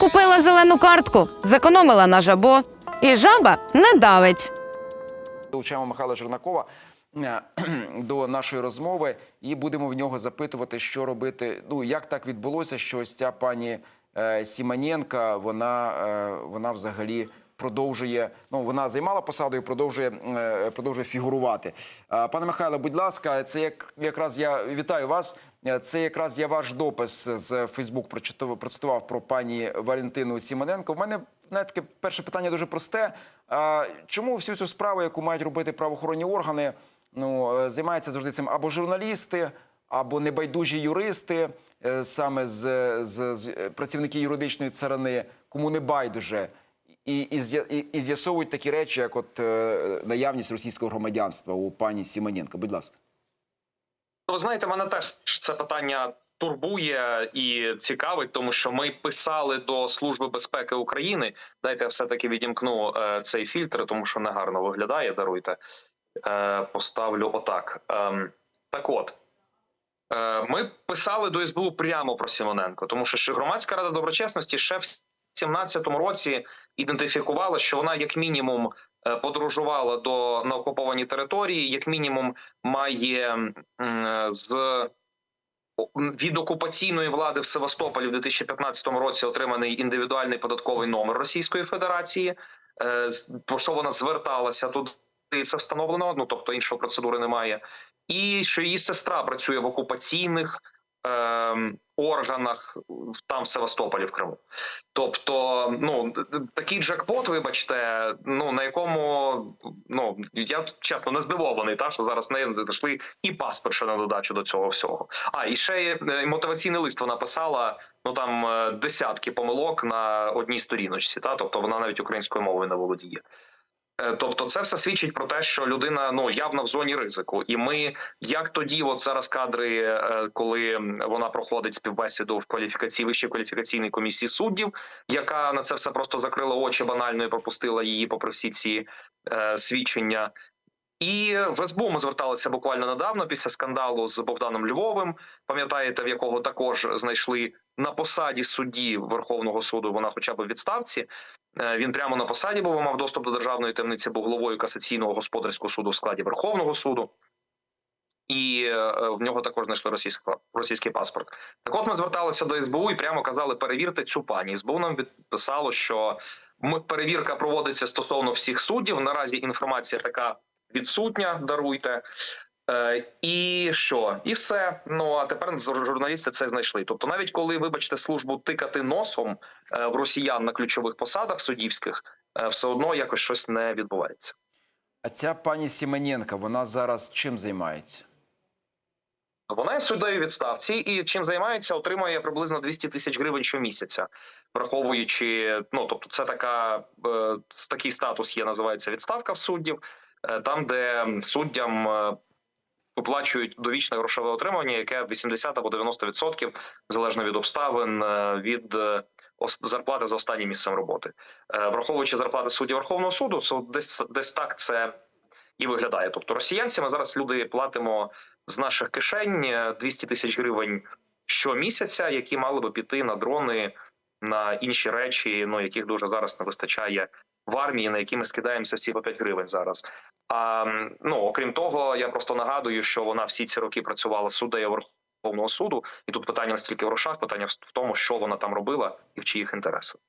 Купила зелену картку, зекономила на жабо, і жаба не давить. Долучаємо Михайла Жернакова е, до нашої розмови і будемо в нього запитувати, що робити. Ну як так відбулося, що ось ця пані е, Сіманенка, вона, е, вона взагалі. Продовжує, ну вона займала посаду і продовжує е, продовжує фігурувати. Пане Михайло, будь ласка, це як якраз я вітаю вас. Е, Це якраз я ваш допис з Фейсбук процитував про пані Валентину Сімоненко. В мене знаєте, таке перше питання дуже просте. Чому всю цю справу, яку мають робити правоохоронні органи, ну е, займаються завжди цим або журналісти, або небайдужі юристи, саме з, з, з працівники юридичної царини, кому не байдуже, і, і, і, з'ясовують такі речі, як от е, наявність російського громадянства у пані Сімоненко. Будь ласка. Ви знаєте, мене теж це питання турбує і цікавить, тому що ми писали до Служби безпеки України. Дайте я все таки відімкну е, цей фільтр, тому що негарно виглядає. Даруйте, е, поставлю отак. Ем, так от. Е, Ми писали до СБУ прямо про Сімоненко, тому що громадська рада доброчесності ще в 2017 році ідентифікувала, що вона як мінімум е, подорожувала до на окуповані території, як мінімум має з від окупаційної влади в Севастополі в 2015 році отриманий індивідуальний податковий номер Російської Федерації. е, Про що вона зверталася туди? Це встановлено. Ну тобто іншої процедури немає. І що її сестра працює в окупаційних органах там в Севастополі в Криму. Тобто, ну такий джекпот, вибачте, ну на якому ну я чесно не здивований, та що зараз не знайшли і паспорт ще на додачу до цього всього. А і ще е, мотиваційний лист вона писала. Ну там е, десятки помилок на одній сторіночці, та тобто вона навіть українською мовою не володіє. Е, Тобто, це все свідчить про те, що людина ну явно в зоні ризику, і ми як тоді, от зараз кадри, е, коли вона проходить співбесіду в кваліфікації вищій кваліфікаційній комісії суддів, яка на це все просто закрила очі банально і пропустила її, попри всі ці е, свідчення. І в СБУ ми зверталися буквально недавно після скандалу з Богданом Львовим. Пам'ятаєте, в якого також знайшли на посаді судді Верховного суду. Вона, хоча б в відставці. Е, Він прямо на посаді був мав доступ до державної темниці, був головою касаційного господарського суду в складі Верховного суду. І е, в нього також знайшли російсько, російський паспорт. Так, от ми зверталися до СБУ і прямо казали: перевірте цю пані. СБУ нам відписало, що ми, перевірка проводиться стосовно всіх суддів. Наразі інформація така відсутня. Даруйте. Е, і що? І все. Ну а тепер журналісти це знайшли. Тобто, навіть коли, вибачте, службу тикати носом е, в росіян на ключових посадах суддівських, е, все одно якось щось не відбувається. А ця пані Сімоненко, вона зараз чим займається? Вона є суддею відставці і чим займається, отримує приблизно 200 тисяч гривень щомісяця, враховуючи, ну тобто, це така такий статус є, називається відставка в суддів, там, де суддям виплачують довічне грошове отримання, яке 80 або 90% залежно від обставин е, від е, зарплати за останнім місцем роботи, Е, враховуючи зарплати суддів Верховного суду, це десь десь так це і виглядає. Тобто, росіянці ми зараз люди платимо з наших кишень е, 200 тисяч гривень щомісяця, які мали би піти на дрони, на інші речі, ну яких дуже зараз не вистачає в армії, на які ми скидаємося всі по 5 гривень зараз. А ну окрім того, я просто нагадую, що вона всі ці роки працювала суддею Верховного суду, і тут питання настільки в грошах, питання в тому, що вона там робила і в чиїх інтересах.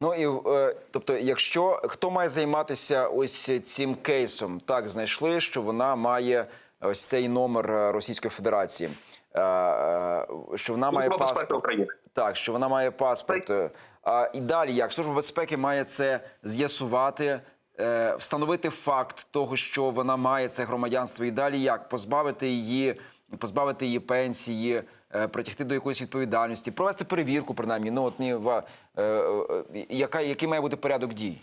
Ну і е, тобто, якщо хто має займатися ось цим кейсом, так знайшли, що вона має ось цей номер е, Російської Федерації, е, що вона має паспорт. Так, що вона має паспорт. А і далі як служба безпеки має це з'ясувати, е, встановити факт того, що вона має це громадянство, і далі як позбавити її, позбавити її пенсії, е, притягти до якоїсь відповідальності, провести перевірку, принаймні. Ну от е, е, яка який має бути порядок дій?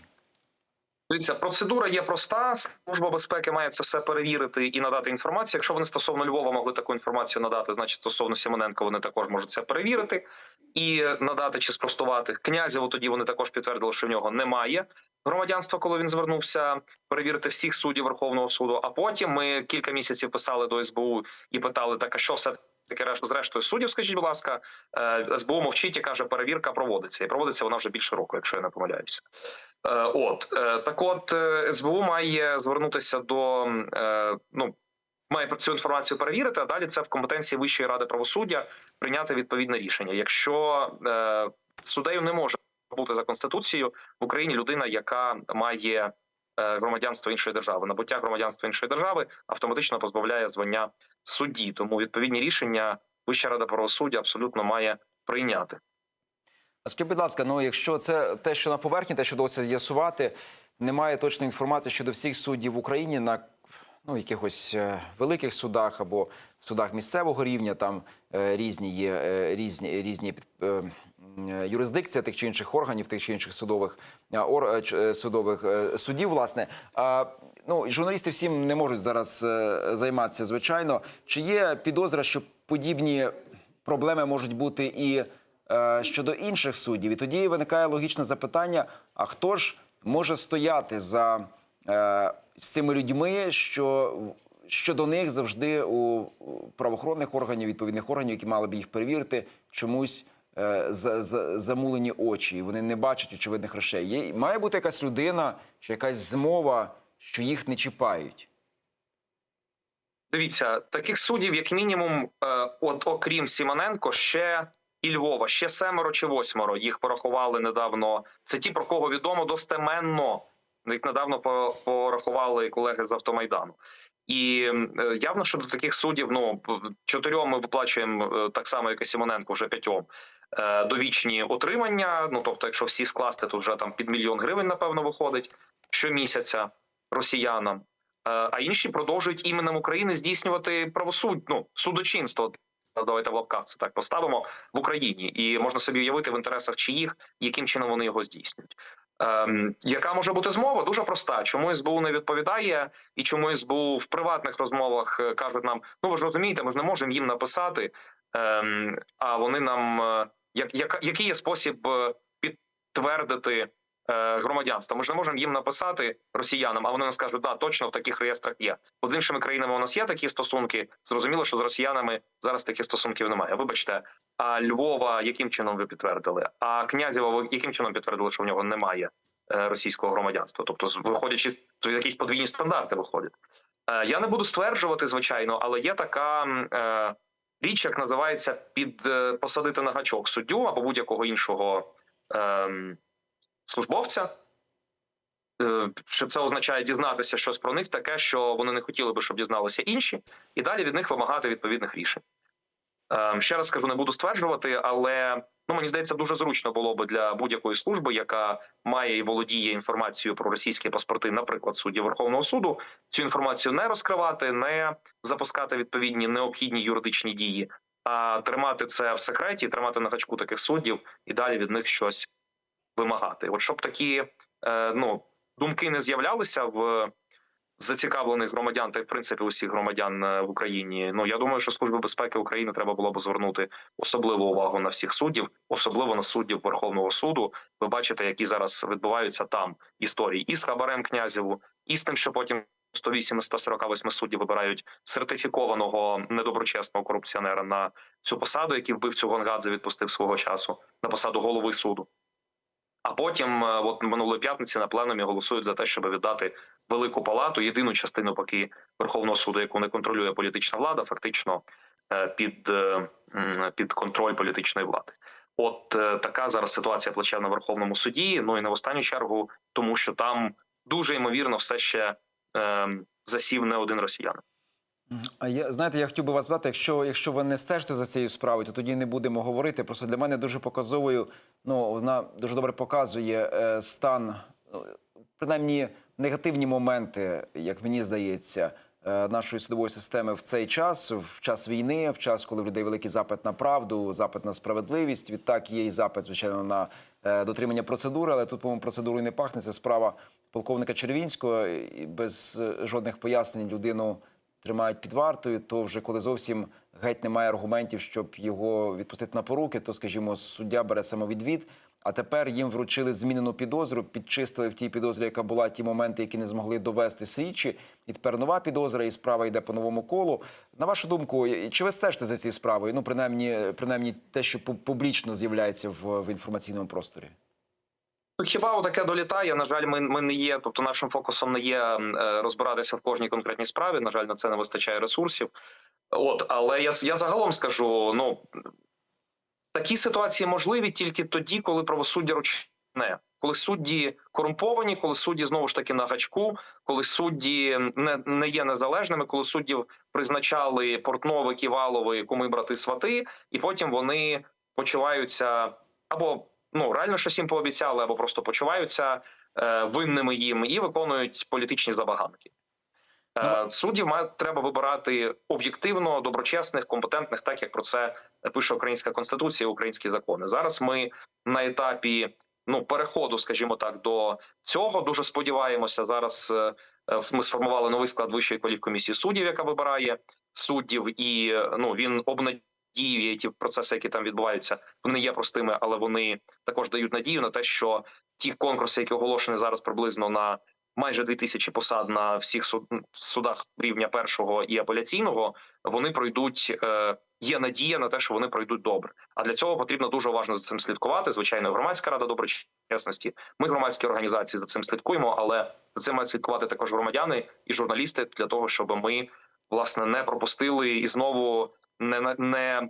Дивіться, процедура є проста. Служба безпеки має це все перевірити і надати інформацію. Якщо вони стосовно Львова могли таку інформацію надати, значить стосовно Сімоненко вони також можуть це перевірити і надати чи спростувати. Князєву тоді вони також підтвердили, що в нього немає громадянства, коли він звернувся перевірити всіх суддів Верховного суду. А потім ми кілька місяців писали до СБУ і питали, так а що все таки реш- зрештою суддів, скажіть, будь ласка, е, СБУ мовчить і каже, перевірка проводиться, і проводиться вона вже більше року, якщо я не помиляюся. Е, От е, так, от СБУ має звернутися до ну. Має цю інформацію перевірити, а далі це в компетенції Вищої ради правосуддя прийняти відповідне рішення. Якщо е, суддею не може бути за конституцією в Україні людина, яка має е, громадянство іншої держави, набуття громадянства іншої держави автоматично позбавляє звання судді. Тому відповідні рішення Вища рада правосуддя абсолютно має прийняти. А скажіть, будь ласка, ну якщо це те, що на поверхні, те, що вдалося з'ясувати, немає точної інформації щодо всіх суддів в Україні на ну, якихось е, великих судах або в судах місцевого рівня, там е, різні є е, різні різні юрисдикція тих чи інших органів, тих чи інших судових е, ор, е, е, судових е, судів, власне. Ну, журналісти всім не можуть зараз е, займатися, звичайно. Чи є підозра, що подібні проблеми можуть бути і е, щодо інших суддів. І тоді виникає логічне запитання: а хто ж може стояти за е, з цими людьми, що щодо них завжди у правоохоронних органів, відповідних органів, які мали б їх перевірити, чомусь е, замулені очі, і вони не бачать очевидних речей. Є, має бути якась людина чи якась змова, що їх не чіпають. Дивіться, таких суддів, як мінімум, е, от окрім Сімоненко, ще і Львова, ще семеро чи восьмеро. Їх порахували недавно. Це ті, про кого відомо достеменно. Їх недавно порахували колеги з автомайдану. І е, явно, що до таких суддів, ну чотирьом ми виплачуємо е, так само, як і Сімоненко, вже п'ятьом. Е, Довічні отримання. Ну тобто, якщо всі скласти, тут вже там під мільйон гривень, напевно, виходить щомісяця росіянам. Е, А інші продовжують іменем України здійснювати правосуддя, ну, судочинство. Давайте в лапках це так поставимо в Україні, і можна собі уявити в інтересах чиїх, яким чином вони його здійснюють. Ем, яка може бути змова? Дуже проста. Чому СБУ не відповідає, і чому СБУ в приватних розмовах е, кажуть нам: ну ви ж розумієте, ми ж не можемо їм написати. Ем, а вони нам як, як, який є спосіб е, підтвердити е, громадянство? Ми ж не можемо їм написати росіянам, а вони нам скажуть, да, точно в таких реєстрах є. От з іншими країнами у нас є такі стосунки. Зрозуміло, що з росіянами зараз таких стосунків немає. Вибачте, а Львова яким чином ви підтвердили? А Князєва яким чином підтвердили, що в нього немає е, російського громадянства? Тобто, виходячи якісь подвійні стандарти виходять. Я не буду стверджувати, звичайно, але є така річ, як називається під е, посадити на гачок суддю або будь-якого іншого ем, службовця. Е, Що це означає дізнатися щось про них, таке, що вони не хотіли би, щоб дізналися інші, і далі від них вимагати відповідних рішень. Ем, Ще раз скажу, не буду стверджувати, але ну мені здається, дуже зручно було би для будь-якої служби, яка має і володіє інформацією про російські паспорти, наприклад, судді Верховного суду, цю інформацію не розкривати, не запускати відповідні необхідні юридичні дії, а тримати це в секреті, тримати на гачку таких суддів і далі від них щось вимагати. От щоб такі е, ну думки не з'являлися в зацікавлених громадян та в принципі усіх громадян е, в Україні. Ну я думаю, що служби безпеки України треба було б звернути особливу увагу на всіх суддів, особливо на суддів Верховного суду. Ви бачите, які зараз відбуваються там історії і з хабарем князєву, і з тим, що потім 108 із 148 суддів вибирають сертифікованого недоброчесного корупціонера на цю посаду, який вбив цю Гонгадзе, відпустив свого часу на посаду голови суду. А потім, е, от минулої п'ятниці, на пленумі голосують за те, щоб віддати велику палату, єдину частину поки Верховного суду, яку не контролює політична влада, фактично е, під, е, під контроль політичної влади. От е, така зараз ситуація плече на Верховному суді. Ну і в останню чергу, тому що там дуже ймовірно все ще засів не один росіянин. А я знаєте, я хотів би вас звати, якщо, якщо ви не стежите за цією справою, то тоді не будемо говорити. Просто для мене дуже показовою, ну вона дуже добре показує стан, ну, принаймні негативні моменти, як мені здається, е, нашої судової системи в цей час, в час війни, в час, коли в людей великий запит на правду, запит на справедливість. Відтак є і запит, звичайно, на е, дотримання процедури, але тут, по-моєму, процедурою не пахне. Це справа полковника Червінського і без е, жодних пояснень людину тримають під вартою, то вже коли зовсім геть немає аргументів, щоб його відпустити на поруки, то, скажімо, суддя бере самовідвід. А тепер їм вручили змінену підозру, підчистили в тій підозрі, яка була ті моменти, які не змогли довести слідчі. І тепер нова підозра, і справа йде по новому колу. На вашу думку, чи ви стежите за цією справою? Ну, принаймні, принаймні те, що пу- публічно з'являється в, в інформаційному просторі. Ну, Хіба таке долітає? На жаль, ми, ми не є, тобто нашим фокусом не є е, розбиратися в кожній конкретній справі. На жаль, на це не вистачає ресурсів. От, але я, я загалом скажу: ну такі ситуації можливі тільки тоді, коли правосуддя ручне, коли судді корумповані, коли судді знову ж таки на гачку, коли судді не, не є незалежними, коли суддів призначали Портнови, Ківалови, куми, брати, свати, і потім вони почуваються або ну реально щось їм пообіцяли, або просто почуваються е, винними їм і виконують політичні забаганки. Е, суддів має треба вибирати об'єктивно, доброчесних, компетентних, так як про це пише українська конституція, і українські закони. Зараз ми на етапі ну переходу, скажімо так, до цього дуже сподіваємося. Зараз е, е, ми сформували новий склад вищої кваліфкомісії суддів, яка вибирає суддів, і ну він обнадіює ті процеси, які там відбуваються. Вони є простими, але вони також дають надію на те, що ті конкурси, які оголошені зараз приблизно на майже 2000 посад на всіх суд, судах рівня першого і апеляційного, вони пройдуть. Е, Є надія на те, що вони пройдуть добре. А для цього потрібно дуже уважно за цим слідкувати. Звичайно, громадська рада доброчесності. Ми громадські організації за цим слідкуємо, але за цим мають слідкувати також громадяни і журналісти для того, щоб ми власне не пропустили і знову не не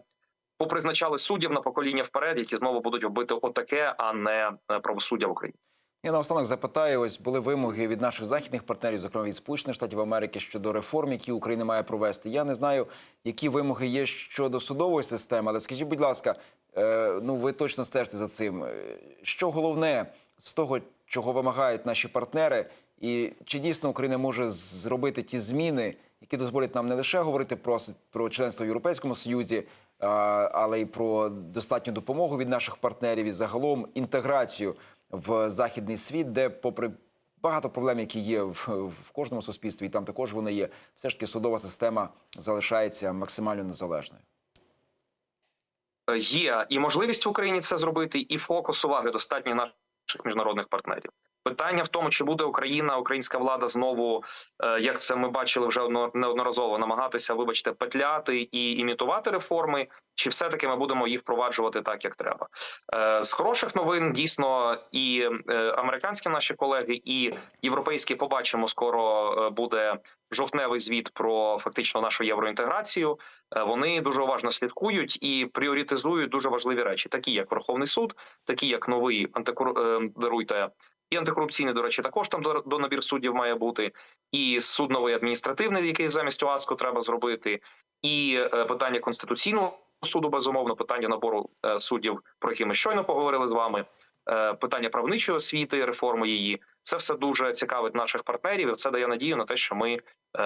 попризначали суддів на покоління вперед, які знову будуть робити отаке, а не е, правосуддя в Україні. Я наостанок запитаю, ось були вимоги від наших західних партнерів, зокрема від Сполучених Штатів Америки, щодо реформ, які Україна має провести. Я не знаю, які вимоги є щодо судової системи, але скажіть, будь ласка, е, ну ви точно стежите за цим. Е, Що головне з того, чого вимагають наші партнери, і чи дійсно Україна може зробити ті зміни, які дозволять нам не лише говорити про, про членство в Європейському Союзі, а, але й про достатню допомогу від наших партнерів і загалом інтеграцію в західний світ, де, попри багато проблем, які є в, в кожному суспільстві, і там також вони є, все ж таки судова система залишається максимально незалежною. Е, Є і можливість в Україні це зробити, і фокус уваги достатньо наших міжнародних партнерів. Питання в тому, чи буде Україна, українська влада знову, е, як це ми бачили вже неодноразово, намагатися, вибачте, петляти і імітувати реформи, чи все-таки ми будемо їх впроваджувати так, як треба. Е, З хороших новин дійсно і е, американські наші колеги, і європейські побачимо скоро буде жовтневий звіт про фактично нашу євроінтеграцію. Вони дуже уважно слідкують і пріоритизують дуже важливі речі, такі як Верховний суд, такі як новий антикор... даруйте і антикорупційний, до речі, також там до, набір суддів має бути, і суд новий адміністративний, який замість ОАСКО треба зробити, і е, питання конституційного суду, безумовно, питання набору е, суддів, про які ми щойно поговорили з вами. е, Питання правничої освіти, реформи її це все дуже цікавить наших партнерів. і Це дає надію на те, що ми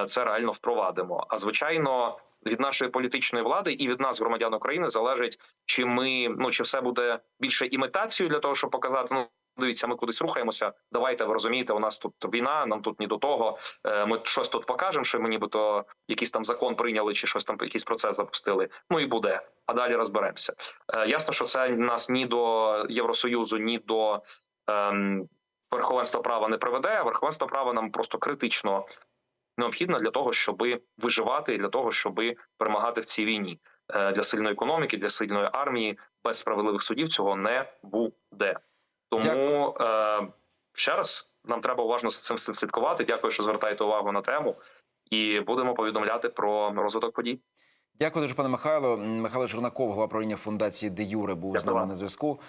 це реально впровадимо. А звичайно, від нашої політичної влади і від нас, громадян України, залежить, чи ми ну чи все буде більше імітацією для того, щоб показати. Ну дивіться, ми кудись рухаємося. Давайте ви розумієте, у нас тут війна, нам тут ні до того. Е, Ми щось тут покажемо, що ми нібито якийсь там закон прийняли, чи щось там якийсь процес запустили. Ну і буде. А далі розберемося. Е, Ясно, що це нас ні до Євросоюзу, ні до ем, верховенства права не приведе. а Верховенство права нам просто критично необхідно для того, щоб виживати і для того, щоб перемагати в цій війні. Е, Для сильної економіки, для сильної армії без справедливих судів цього не буде. Тому е, ще раз нам треба уважно з цим слідкувати. Дякую, що звертаєте увагу на тему, і будемо повідомляти про розвиток подій. Дякую дуже, пане Михайло. Михайло Жернаков, голова правління фундації Де Юре, був з нами на зв'язку.